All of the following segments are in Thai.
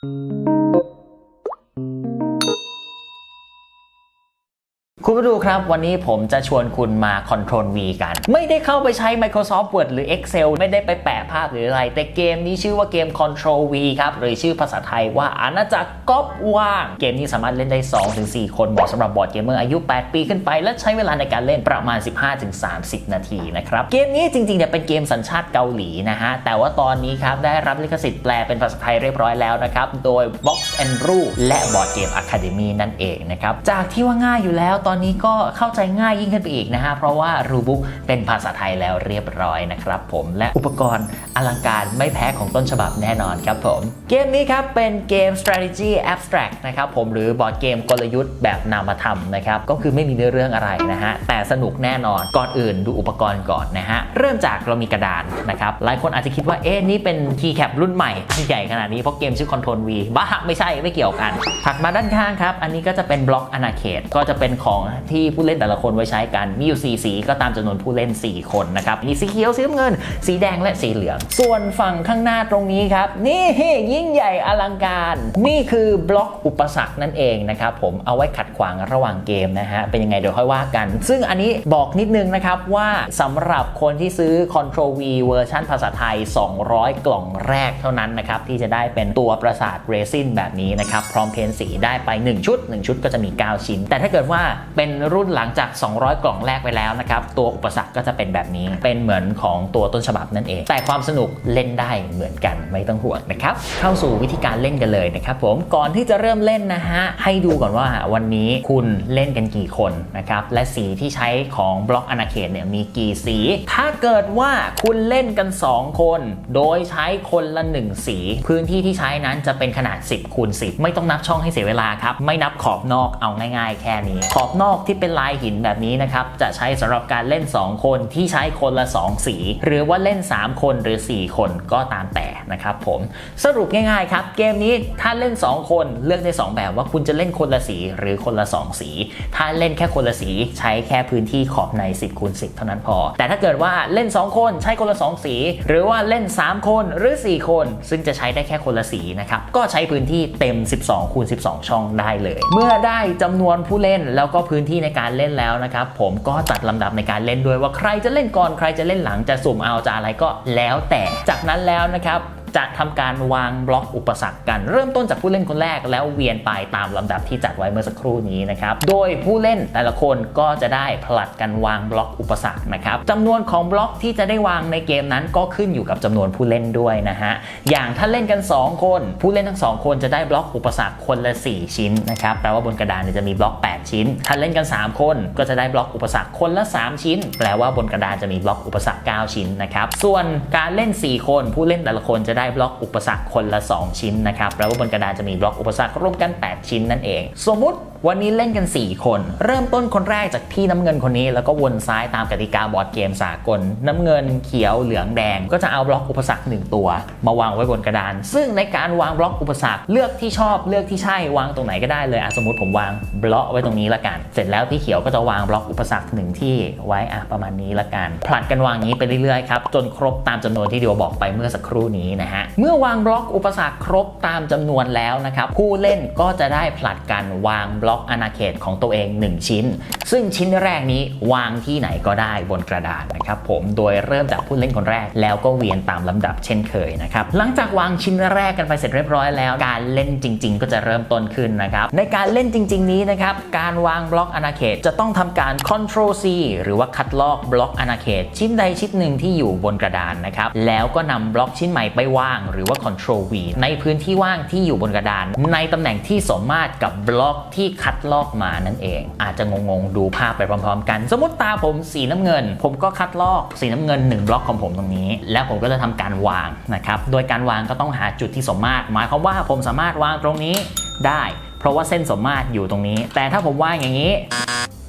Thank you. คุณผู้ดูครับวันนี้ผมจะชวนคุณมา Control V กัน ไม่ได้เข้าไปใช้ Microsoft Word หรือ Excel ไม่ได้ไปแปะภาพหรืออะไร แต่เกมนี้ชื่อว่าเกม Control V ครับ หรือชื่อภาษาไทยว่าอาณาจักรก๊อปว่าง เกมนี้สามารถเล่นได้ 2-4 คนเหมาะสำหรับบอร์ดเกมเมอร์อายุ 8 ปีขึ้นไป และใช้เวลาในการเล่นประมาณ 15-30 นาทีนะครับ เกมนี้จริงๆเนี่ยเป็นเกมสัญชาติเกาหลีนะฮะแต่ว่าตอนนี้ครับได้รับลิขสิทธิ์แปลเป็นภาษาไทยเรียบร้อยแล้วนะครับโดย Box and Rule และ Board Game Academy นั่นเองนะครับจากที่ว่าง่ายอยู่แล้วตอนนี้ก็เข้าใจง่ายยิ่งขึ้นไปอีกนะฮะเพราะว่ารูบุ๊กเป็นภาษาไทยแล้วเรียบร้อยนะครับผมและอุปกรณ์ อลังการไม่แพ้ของต้นฉบับแน่นอนครับผม เกมนี้ครับเป็นเกม strategy abstract นะครับผมหรือบอร์ดเกมกลยุทธ์แบบนามธรรมนะครับก็คือไม่มีเนื้อเรื่องอะไรนะฮะแต่สนุกแน่นอนก่อนอื่นดูอุปกรณ์ก่อนนะฮะเริ่มจากเรามีกระดานนะครับหลายคนอาจจะคิดว่าเอ๊ะนี่เป็น keycap รุ่นใหม่ที่ใหญ่ขนาดนี้เพราะเกมชื่อ Control V บ้าไม่ใช่ไม่เกี่ยวกันถัดมาด้านข้างครับอันนี้ก็จะเป็นบล็อกอนาเขตก็จะเป็นของที่ผู้เล่นแต่ละคนไว้ใช้กันมีอยู่ 4 สีก็ตามจำนวนผู้เล่น 4 คนนะครับมีสีเขียวสีน้ำเงิน สีแดงและสีเหลืองส่วนฝั่งข้างหน้าตรงนี้ครับ นี่ยิ่งใหญ่อลังการ นี่คือบล็อกอุปสรรคนั่นเองนะครับผมเอาไว้ขัดขวางระหว่างเกมนะฮะเป็นยังไงเดี๋ยวค่อยว่ากัน ซึ่งอันนี้บอกนิดนึงนะครับว่าสำหรับคนที่ซื้อ Control V เวอร์ชันภาษาไทย 200 กล่องแรกเท่านั้นนะครับที่จะได้เป็นตัวประสาทเรซินแบบนี้นะครับพร้อมเพนสีได้ไป 1 ชุด 1 ชุดก็จะมี 9 ชิ้น แต่ถ้าเกิดว่าเป็นรุ่นหลังจาก 200 กล่องแรกไปแล้วนะครับตัวอุปสรรคก็จะเป็นแบบนี้เป็นเหมือนของตัวต้นฉบับนั่นเอง แต่ความสนุกเล่นได้เหมือนกันไม่ต้องห่วงนะครับ เข้าสู่วิธีการเล่นกันเลยนะครับผมก่อนที่จะเริ่มเล่นนะฮะให้ดูก่อนว่าวันนี้คุณเล่นกันกี่คนนะครับและสีที่ใช้ของบล็อกอนาเขตเนี่ยมีกี่สี ถ้าเกิดว่าคุณเล่นกัน 2 คน โดยใช้คนละ 1 สี พื้นที่ที่ใช้นั้นจะเป็นขนาด 10คูณ10 ไม่ต้องนับช่องให้เสียเวลาครับ ไม่นับขอบนอกเอาง่าย ๆ แค่นี้ ขอบนอกที่เป็นลายหินแบบนี้นะครับจะใช้สำหรับการเล่น 2 คนที่ใช้คนละ 2 สี หรือว่าเล่น 3 คนหรือ4 คนก็ตามแต่นะครับผมสรุปง่ายๆครับ เกมนี้ถ้าเล่น 2 คนเลือกได้ 2 แบบว่าคุณจะเล่นคนละสีหรือคนละ 2 สี ถ้าเล่นแค่คนละสีใช้แค่พื้นที่ขอบใน 10คูณ10 เท่านั้นพอ แต่ถ้าเกิดว่าเล่น 2 คนใช้คนละ 2 สี หรือว่าเล่น 3 คนหรือ 4 คน ซึ่งจะใช้ได้แค่คนละสีนะครับก็ใช้พื้นที่เต็ม 12คูณ12 ช่องได้เลย เมื่อได้จำนวนผู้เล่นแล้วก็พื้นที่ในการเล่นแล้วนะครับผมก็จัดลำดับในการเล่นด้วยว่าใครจะเล่นก่อนใครจะเล่นหลังจะสุ่มเอาจะอะไรก็แล้วแต่จากนั้นแล้วนะครับ จะทำการวางบล็อกอุปสรรคกัน เริ่มต้นจากผู้เล่นคนแรกแล้วเวียนไปตามลำดับที่จัดไว้เมื่อสักครู่นี้นะครับ โดยผู้เล่นแต่ละคนก็จะได้ผลัดกันวางบล็อกอุปสรรคนะครับจำนวนของบล็อกที่จะได้วางในเกมนั้นก็ขึ้นอยู่กับจำนวนผู้เล่นด้วยนะฮะ อย่างถ้าเล่นกัน 2 คน ผู้เล่นทั้ง 2 คนจะได้บล็อกอุปสรรคคนละ 4 ชิ้นนะครับ แปลว่าบนกระดานจะมีบล็อก 8 ชิ้น ถ้าเล่นกัน 3 คนก็จะได้บล็อกอุปสรรคคนละ 3 ชิ้น แปลว่าบนกระดานจะมีบล็อกอุปสรรค 9 ชิ้นนะครับ ส่วนการเล่น 4 คนผู้เล่นแต่ละคนจะได้บล็อกอุปสรรคคนละ 2 ชิ้นนะครับ แล้วบนกระดานจะมีบล็อกอุปสรรครวมกัน 8 ชิ้นนั่นเอง สมมุติวันนี้เล่นกัน 4 คน เริ่มต้นคนแรกจากพี่น้ำเงินคนนี้ แล้วก็วนซ้ายตามกติกาบอร์ดเกมสากล น้ำเงินเขียวเหลืองแดง ก็จะเอาบล็อกอุปสรรค 1 ตัว มาวางไว้บนกระดาน ซึ่งในการวางบล็อกอุปสรรคเลือกที่ชอบเลือกที่ใช่วางตรงไหนก็ได้เลยอะสมมติผมวางบล็อกไว้ตรงนี้ละกัน เสร็จแล้วพี่เขียวก็จะวางบล็อกอุปสรรคหนึ่งที่ไว้อะประมาณนี้ละกันผลัดกันวางนี้ไปเรื่อยๆครับจนครบตามจำนวนที่เดียวบอกไปเมื่อสักครู่นี้นะฮะเมื่อวางบล็อกอุปสรรคครบตามจำนวนแล้วนะครับผู้เล่นก็จะได้ผลัดกันวางบล็ล็อกอาณาเขตของตัวเอง 1 ชิ้น ซึ่งชิ้นแรกนี้วางที่ไหนก็ได้บนกระดานนะครับผมโดยเริ่มจากผู้เล่นคนแรก แล้วก็เวียนตามลำดับเช่นเคยนะครับหลังจากวางชิ้นแรกกันไปเสร็จเรียบร้อยแล้ว การเล่นจริง ๆ ก็จะเริ่มต้นขึ้นนะครับในการเล่นจริง ๆ นี้นะครับการวางบล็อกอาณาเขตจะต้องทำการ Ctrl C หรือว่าคัดลอกบล็อกอาณาเขต ชิ้นใดชิ้นหนึ่งที่อยู่บนกระดานนะครับแล้วก็นำบล็อกชิ้นใหม่ไปวาง หรือว่า Ctrl V ในพื้นที่ว่างที่อยู่บนกระดาน ในตำแหน่งที่สมมาตรกับบล็อกที่คัดลอกมานั่นเอง อาจจะงงๆ ดูภาพไปพร้อมๆ กัน สมมติตาผมสีน้ำเงิน ผมก็คัดลอกสีน้ำเงิน 1 บล็อกของผมตรงนี้ แล้วผมก็จะทำการวางนะครับโดยการวางก็ต้องหาจุดที่สมมาตรหมายความว่าผมสามารถวางตรงนี้ได้ เพราะว่าเส้นสมมาตรอยู่ตรงนี้ แต่ถ้าผมวางอย่างนี้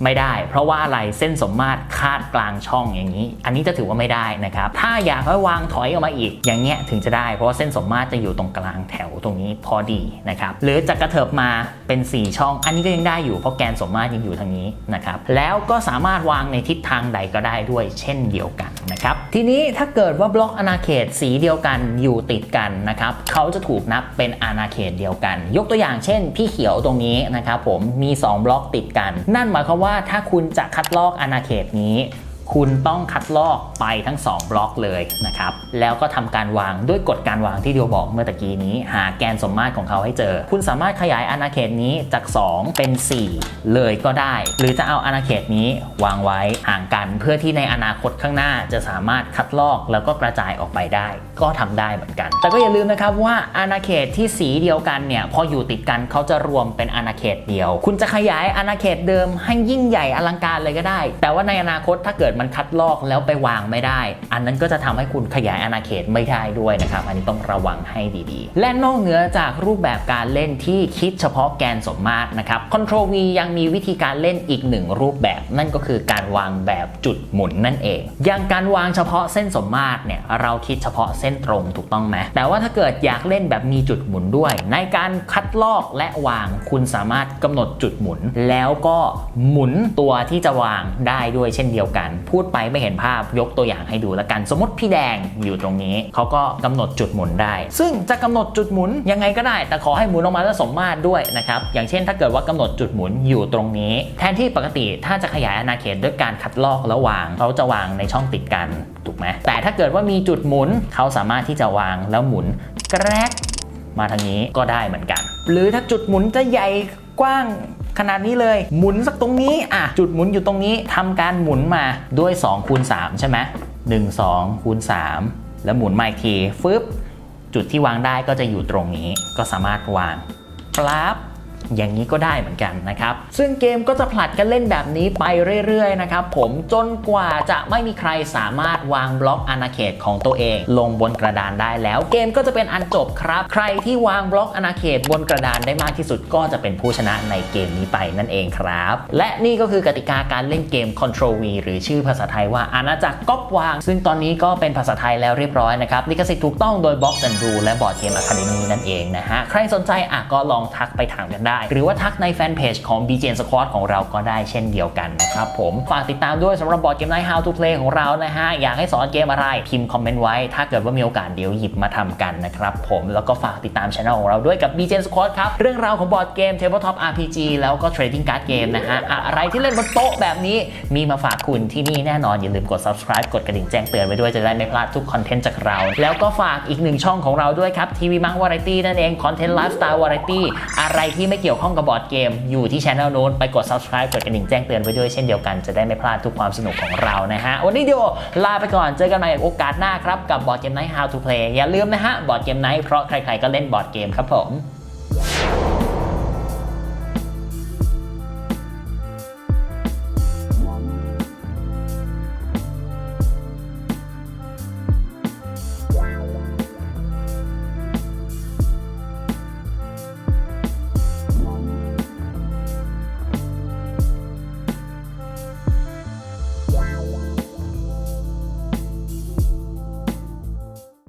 ไม่ได้ เพราะว่าอะไรเส้นสมมาตรคาดกลางช่องอย่างนี้ อันนี้จะถือว่าไม่ได้นะครับ ถ้าอยากให้วางถอยออกมาอีก อย่างเงี้ยถึงจะได้ เพราะว่าเส้นสมมาตรจะอยู่ตรงกลางแถวตรงนี้พอดีนะครับ หรือจะกระเถิบมาเป็น 4 ช่อง อันนี้ก็ยังได้อยู่เพราะแกนสมมาตรยังอยู่ทางนี้นะครับ แล้วก็สามารถวางในทิศทางใดก็ได้ด้วยเช่นเดียวกันนะครับ ทีนี้ถ้าเกิดว่าบล็อกอาณาเขตสีเดียวกันอยู่ติดกันนะครับ เขาจะถูกนับเป็นอาณาเขตเดียวกัน ยกตัวอย่างเช่น พี่เขียวตรงนี้นะครับผมมี 2 บล็อกติดกัน นั่นหมายความว่า่าถ้าคุณจะคัดลอกอาณาเขตนี้ คุณต้องคัดลอกไปทั้ง 2 บล็อกเลยนะครับ แล้วก็ทำการวางด้วยกฎการวางที่เดียวบอกเมื่อตะกี้นี้ หาแกนสมมาตรของเขาให้เจอ คุณสามารถขยายอาณาเขตนี้จาก 2 เป็น 4 เลยก็ได้ หรือจะเอาอาณาเขตนี้วางไว้ห่างกัน เพื่อที่ในอนาคตข้างหน้าจะสามารถคัดลอกแล้วก็กระจายออกไปได้ ก็ทำได้เหมือนกัน แต่ก็อย่าลืมนะครับว่าอาณาเขตที่สีเดียวกันเนี่ยพออยู่ติดกันเขาจะรวมเป็นอาณาเขตเดียว คุณจะขยายอาณาเขตเดิมให้ยิ่งใหญ่อลังการเลยก็ได้ แต่ว่าในอนาคตถ้าเกิดมันคัดลอกแล้วไปวางไม่ได้ อันนั้นก็จะทำให้คุณขยายอาณาเขตไม่ได้ด้วยนะครับ อันนี้ต้องระวังให้ดีๆ และนอกเหนือจากรูปแบบการเล่นที่คิดเฉพาะแกนสมมาตรนะครับ Control V ยังมีวิธีการเล่นอีกหนึ่งรูปแบบ นั่นก็คือการวางแบบจุดหมุนนั่นเอง อย่างการวางเฉพาะเส้นสมมาตรเนี่ยเราคิดเฉพาะเส้นตรงถูกต้องไหมแต่ว่าถ้าเกิดอยากเล่นแบบมีจุดหมุนด้วย ในการคัดลอกและวางคุณสามารถกำหนดจุดหมุน แล้วก็หมุนตัวที่จะวางได้ด้วยเช่นเดียวกัน พูดไปไม่เห็นภาพยกตัวอย่างให้ดูแล้วกัน สมมติพี่แดงอยู่ตรงนี้ เขาก็กำหนดจุดหมุนได้ ซึ่งจะกำหนดจุดหมุนยังไงก็ได้ แต่ขอให้หมุนออกมาแล้วสมมาตรด้วยนะครับ อย่างเช่นถ้าเกิดว่ากำหนดจุดหมุนอยู่ตรงนี้ แทนที่ปกติถ้าจะขยายอาณาเขตด้วยการคัดลอกแล้ววาง เขาจะวางในช่องติดกันถูกไหมแต่ถ้าเกิดว่ามีจุดหมุนเขาสามารถที่จะวางแล้วหมุนแกรกมาทางนี้ก็ได้เหมือนกัน หรือถ้าจุดหมุนจะใหญ่กว้างขนาดนี้เลยหมุนสักตรงนี้อะจุดหมุนอยู่ตรงนี้ทำการหมุนมาด้วย2คูณ3ใช่ไหม1 2คูณ3 แล้วหมุนมาอีกทีฟึบจุดที่วางได้ก็จะอยู่ตรงนี้ ก็สามารถวางปั๊บ อย่างนี้ก็ได้เหมือนกันนะครับ ซึ่งเกมก็จะผลัดกันเล่นแบบนี้ไปเรื่อยๆนะครับผมจนกว่าจะไม่มีใครสามารถวางบล็อกอาณาเขตของตัวเอง ลงบนกระดานได้แล้ว เกมก็จะเป็นอันจบครับ ใครที่วางบล็อกอาณาเขตบนกระดานได้มากที่สุดก็จะเป็นผู้ชนะในเกมนี้ไปนั่นเองครับ และนี่ก็คือกติกาการเล่นเกม Control V หรือชื่อภาษาไทยว่าอาณาจักรก๊อปวาง ซึ่งตอนนี้ก็เป็นภาษาไทยแล้วเรียบร้อยนะครับลิขสิทธิ์ถูกต้องโดย Box and Rule และ Board Game Academy นั่นเองนะฮะใครสนใจอะก็ลองทักไปถามกันได้หรือว่าทักในแฟนเพจของ BGN Squad ของเราก็ได้เช่นเดียวกันนะครับผมฝากติดตามด้วยสำหรับบอร์ดเกมไนท์ How to Play ของเรานะฮะ อยากให้สอนเกมอะไรพิมพ์คอมเมนต์ไว้ ถ้าเกิดว่ามีโอกาสเดี๋ยวหยิบมาทำกันนะครับผมแล้วก็ฝากติดตามช anel ของเราด้วยกับ BGN Squad ครับ เรื่องราวของบอร์ดเกม Tabletop RPG แล้วก็ Trading Card Game นะฮะ อะไรที่เล่นบนโต๊ะแบบนี้มีมาฝากคุณที่นี่แน่นอน อย่าลืมกด subscribe กดกระดิ่งแจ้งเตือนไว้ด้วยจะได้ไม่พลาดทุกคอนเทนต์จากเรา แล้วก็ฝากอีกหนึ่งช่องของเราด้วยครับทีวีมังวาไรตี้นั่นเองคอนเทนต์ไลฟ์สไตล์วาไรตี้อะไรที่ไม่เกี่ยวข้องกับบอร์ดเกม อยู่ที่ช anel นู้นไปกด subscribe กดกระดิ่งแจ้งเตือนไว้ด้วยเช่นเดียวกันจะได้ไม่พลาดทุกความสนุกของเรานะฮะ วันนี้เดียวลาไปก่อนเจอกันใหม่โอกาสหน้าครับกับบอร์ดเกมไนท์ How to Play อย่าลืมนะฮะบอร์ดเกมไนท์เพราะใครๆก็เล่นบอร์ดเกมครับผม